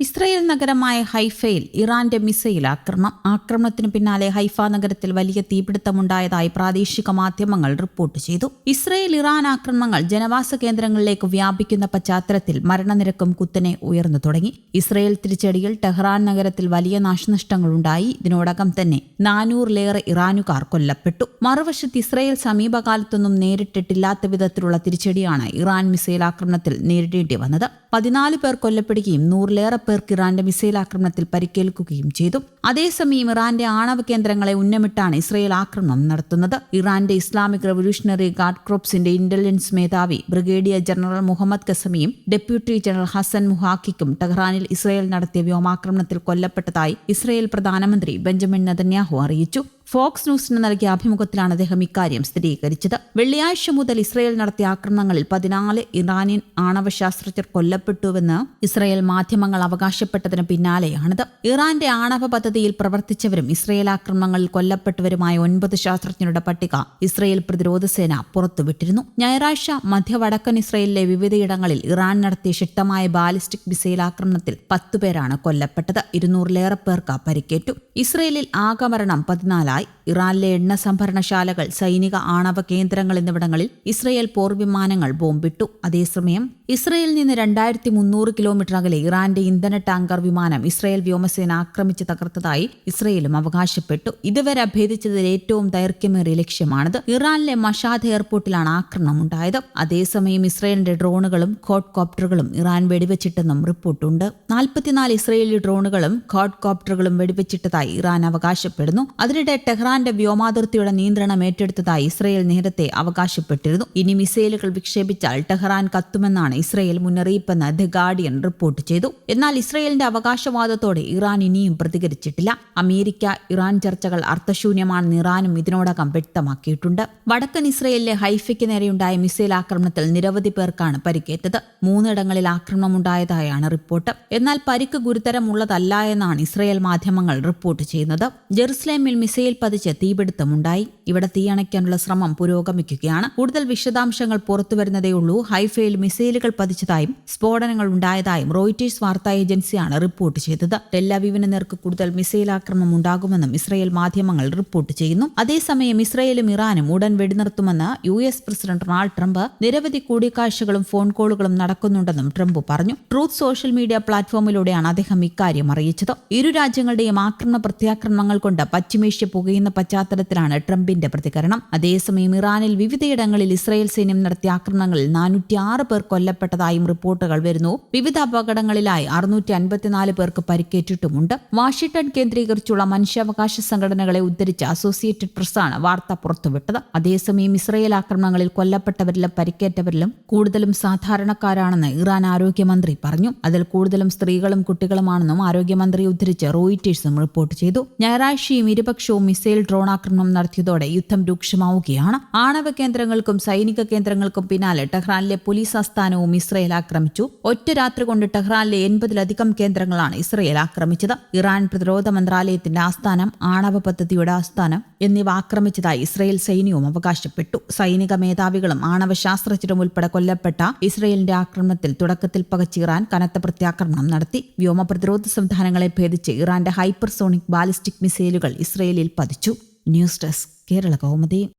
Israel നഗരമായ ഹൈഫയിൽ ഇറാന്റെ missile ആക്രമണം ആക്രമണത്തിന് പിന്നാലെ ഹൈഫ നഗരത്തിൽ വലിയ തീപിടുത്തമുണ്ടായതായി പ്രാദേശിക മാധ്യമങ്ങൾ റിപ്പോർട്ട് ചെയ്തു. ഇസ്രയേൽ ഇറാൻ ആക്രമണങ്ങൾ ജനവാസ കേന്ദ്രങ്ങളിലേക്ക് വ്യാപിക്കുന്ന പശ്ചാത്തലത്തിൽ മരണനിരക്കും കുത്തനെ ഉയർന്നു തുടങ്ങി. ഇസ്രയേൽ തിരിച്ചടിയിൽ ടെഹ്റാൻ നഗരത്തിൽ വലിയ നാശനഷ്ടങ്ങളുണ്ടായി. ഇതിനോടകം തന്നെ നാനൂറിലേറെ ഇറാനുകാർ കൊല്ലപ്പെട്ടു. മറുവശത്ത് ഇസ്രയേൽ സമീപകാലത്തൊന്നും നേരിട്ടിട്ടില്ലാത്ത വിധത്തിലുള്ള തിരിച്ചടിയാണ് ഇറാൻ മിസൈൽ ആക്രമണത്തിൽ നേരിടേണ്ടി വന്നത്. പതിനാല് പേർ കൊല്ലപ്പെടുകയും നൂറിലേറെ പേർക്ക് ഇറാന്റെ മിസൈൽ ആക്രമണത്തിൽ പരിക്കേൽക്കുകയും ചെയ്തു. അതേസമയം ഇറാന്റെ ആണവ കേന്ദ്രങ്ങളെ ഉന്നമിട്ടാണ് ഇസ്രയേൽ ആക്രമണം നടത്തുന്നത്. ഇറാന്റെ ഇസ്ലാമിക് റവല്യൂഷണറി ഗാർഡ് ക്രോപ്സിന്റെ ഇന്റലിജൻസ് മേധാവി ബ്രിഗേഡിയർ ജനറൽ മുഹമ്മദ് കസമിയും ഡെപ്യൂട്ടി ജനറൽ ഹസൻ മുഹാക്കിക്കും ടെഹ്റാനിൽ ഇസ്രയേൽ നടത്തിയ വ്യോമാക്രമണത്തിൽ കൊല്ലപ്പെട്ടതായി ഇസ്രയേൽ പ്രധാനമന്ത്രി ബെഞ്ചമിൻ നെതന്യാഹു അറിയിച്ചു. ഫോക്സ് ന്യൂസിന് നൽകിയ അഭിമുഖത്തിലാണ് അദ്ദേഹം ഇക്കാര്യം സ്ഥിരീകരിച്ചത്. വെള്ളിയാഴ്ച മുതൽ ഇസ്രയേൽ നടത്തിയ ആക്രമണങ്ങളിൽ പതിനാല് ഇറാനിയൻ ആണവ ശാസ്ത്രജ്ഞർ കൊല്ലപ്പെട്ടുവെന്ന് ഇസ്രയേൽ മാധ്യമങ്ങൾ അവകാശപ്പെട്ടതിന് പിന്നാലെയാണിത്. ഇറാന്റെ ആണവ പദ്ധതിയിൽ പ്രവർത്തിച്ചവരും ഇസ്രയേൽ ആക്രമണങ്ങളിൽ കൊല്ലപ്പെട്ടവരുമായ ഒൻപത് ശാസ്ത്രജ്ഞരുടെ പട്ടിക ഇസ്രയേൽ പ്രതിരോധ സേന പുറത്തുവിട്ടിരുന്നു. ഞായറാഴ്ച മധ്യവടക്കൻ ഇസ്രയേലിലെ വിവിധയിടങ്ങളിൽ ഇറാൻ നടത്തിയ ശക്തമായ ബാലിസ്റ്റിക് മിസൈൽ ആക്രമണത്തിൽ പത്തുപേരാണ് കൊല്ലപ്പെട്ടത്. ഇരുന്നൂറിലേറെ പേർക്ക് പരിക്കേറ്റു. ഇസ്രയേലിൽ ആകമരണം പതിനാലായി. ഇറാനിലെ എണ്ണ സംഭരണശാലകൾ സൈനിക ആണവ കേന്ദ്രങ്ങൾ എന്നിവിടങ്ങളിൽ ഇസ്രയേൽ പോർവിമാനങ്ങൾ ബോംബിട്ടു. അതേസമയം ഇസ്രയേലിൽ നിന്ന് രണ്ടായിരത്തി മുന്നൂറ് കിലോമീറ്റർ അകലെ ഇറാന്റെ ഇന്ധന ടാങ്കർ വിമാനം ഇസ്രയേൽ വ്യോമസേന ആക്രമിച്ച് തകർത്തതായി ഇസ്രയേലും അവകാശപ്പെട്ടു. ഇതുവരെ അഭേദിച്ചതിൽ ഏറ്റവും ദൈർഘ്യമേറിയ ലക്ഷ്യമാണിത്. ഇറാനിലെ മഷാദ് എയർപോർട്ടിലാണ് ആക്രമണം ഉണ്ടായത് അതേസമയം ഇസ്രയേലിന്റെ ഡ്രോണുകളും കോഡ് കോപ്റ്ററുകളും ഇറാൻ വെടിവെച്ചിട്ടെന്നും റിപ്പോർട്ടുണ്ട്. നാൽപ്പത്തിനാല് ഇസ്രയേലി ഡ്രോണുകളും കോഡ് കോപ്റ്ററുകളും വെടിവെച്ചിട്ടതായി ഇറാൻ അവകാശപ്പെടുന്നു. അതിനിടെ ടെഹ്റാന്റെ വ്യോമാതിർത്തിയുടെ നിയന്ത്രണം ഏറ്റെടുത്തതായി ഇസ്രയേൽ നേരത്തെ അവകാശപ്പെട്ടിരുന്നു. ഇനി മിസൈലുകൾ വിക്ഷേപിച്ചാൽ ടെഹ്റാൻ കത്തുമെന്നാണ് ഇസ്രയേൽ മുന്നറിയിപ്പെന്ന് ദ ഗാർഡിയൻ റിപ്പോർട്ട് ചെയ്തു. എന്നാൽ ഇസ്രയേലിന്റെ അവകാശവാദത്തോടെ ഇറാൻ ഇനിയും പ്രതികരിച്ചിട്ടില്ല. അമേരിക്ക ഇറാൻ ചർച്ചകൾ അർത്ഥശൂന്യമാണെന്ന് ഇറാനും ഇതിനോടകം വ്യക്തമാക്കിയിട്ടുണ്ട്. വടക്കൻ ഇസ്രയേലിലെ ഹൈഫയ്ക്ക് നേരെയുണ്ടായ മിസൈൽ ആക്രമണത്തിൽ നിരവധി പേർക്കാണ് പരിക്കേറ്റത്. മൂന്നിടങ്ങളിൽ ആക്രമണമുണ്ടായതായാണ് റിപ്പോർട്ട്. എന്നാൽ പരിക്ക് ഗുരുതരമുള്ളതല്ല എന്നാണ് ഇസ്രയേൽ മാധ്യമങ്ങൾ റിപ്പോർട്ട് ചെയ്യുന്നത്. ജെറുസലേമിൽ മിസൈൽ പതിച്ച് തീപിടുത്തമുണ്ടായി. ഇവിടെ തീയണയ്ക്കാനുള്ള ശ്രമം പുരോഗമിക്കുകയാണ്. കൂടുതൽ വിശദാംശങ്ങൾ പുറത്തുവരുന്നതേയുള്ളൂ ഹൈഫയിൽ മിസൈലുകൾ പതിച്ചതായും സ്ഫോടനങ്ങൾ ഉണ്ടായതായും റോയിറ്റേഴ്സ് വാർത്താ ഏജൻസിയാണ് റിപ്പോർട്ട് ചെയ്തത്. ടെല്ലവീവിന് നേർക്ക് കൂടുതൽ മിസൈൽ ആക്രമണം ഉണ്ടാകുമെന്നും ഇസ്രയേൽ മാധ്യമങ്ങൾ റിപ്പോർട്ട് ചെയ്യുന്നു. അതേസമയം ഇസ്രയേലും ഇറാനും ഉടൻ വെടിനിർത്തുമെന്ന് U S president Donald Trump നിരവധി കൂടിക്കാഴ്ചകളും ഫോൺ കോളുകളും നടക്കുന്നുണ്ടെന്നും ട്രംപ് പറഞ്ഞു. ട്രൂത്ത് സോഷ്യൽ മീഡിയ പ്ലാറ്റ്ഫോമിലൂടെയാണ് അദ്ദേഹം ഇക്കാര്യം അറിയിച്ചത്. ഇരു രാജ്യങ്ങളുടെയും ആക്രമണ പ്രത്യാക്രമണങ്ങൾ കൊണ്ട് പശ്ചിമേഷ്യ പുകയുന്ന പശ്ചാത്തലത്തിലാണ് ട്രംപിന്റെ പ്രതികരണം. അതേസമയം ഇറാനിൽ വിവിധയിടങ്ങളിൽ ഇസ്രായേൽ സൈന്യം നടത്തിയ ആക്രമണങ്ങളിൽ നാനൂറ്റി ആറ് പേർ കൊല്ലപ്പെട്ടതായും റിപ്പോർട്ടുകൾ വരുന്നു. വിവിധ അപകടങ്ങളിലായി അറുന്നൂറ്റി അൻപത്തിനാല് പേർക്ക് പരിക്കേറ്റിട്ടുമുണ്ട്. വാഷിംഗ്ടൺ കേന്ദ്രീകരിച്ചുള്ള മനുഷ്യാവകാശ സംഘടനകളെ ഉദ്ധരിച്ച് അസോസിയേറ്റഡ് പ്രസ്സാണ് വാർത്ത പുറത്തുവിട്ടത്. അതേസമയം ഇസ്രായേൽ ആക്രമണങ്ങളിൽ കൊല്ലപ്പെട്ടവരിലും പരിക്കേറ്റവരിലും കൂടുതലും സാധാരണക്കാരാണെന്ന് ഇറാൻ ആരോഗ്യമന്ത്രി പറഞ്ഞു. അതിൽ കൂടുതലും സ്ത്രീകളും കുട്ടികളുമാണെന്നും ആരോഗ്യമന്ത്രി ഉദ്ധരിച്ച് റോയിറ്റേഴ്സും റിപ്പോർട്ട് ചെയ്തു. ഞായറാഴ്ചയും ഇരുപക്ഷവും മിസൈൽ ഡ്രോൺ ആക്രമണം നടത്തിയതോടെ യുദ്ധം രൂക്ഷമാവുകയാണ്. ആണവ കേന്ദ്രങ്ങൾക്കും സൈനിക കേന്ദ്രങ്ങൾക്കും പിന്നാലെ ടെഹ്റാനിലെ പോലീസ് ആസ്ഥാനവും ഇസ്രയേൽ ആക്രമിച്ചു. ഒറ്റ രാത്രി കൊണ്ട് ടെഹ്റാനിലെ എൺപതിലധികം കേന്ദ്രങ്ങളാണ് ഇസ്രയേൽ ആക്രമിച്ചത്. ഇറാൻ പ്രതിരോധ മന്ത്രാലയത്തിന്റെ ആസ്ഥാനം ആണവ പദ്ധതിയുടെ ആസ്ഥാനം എന്നിവ ആക്രമിച്ചതായി ഇസ്രയേൽ സൈന്യവും അവകാശപ്പെട്ടു. സൈനിക മേധാവികളും ആണവ ശാസ്ത്രജ്ഞരും ഉൾപ്പെടെ കൊല്ലപ്പെട്ട ഇസ്രയേലിന്റെ ആക്രമണത്തിൽ തുടക്കത്തിൽ പകച്ച് ഇറാൻ കനത്ത പ്രത്യാക്രമണം നടത്തി. വ്യോമ പ്രതിരോധ സംവിധാനങ്ങളെ ഭേദിച്ച് ഇറാന്റെ ഹൈപ്പർസോണിക് ബാലിസ്റ്റിക് മിസൈലുകൾ ഇസ്രയേലിൽ പതിച്ചു. News desk Kerala Kaumudi.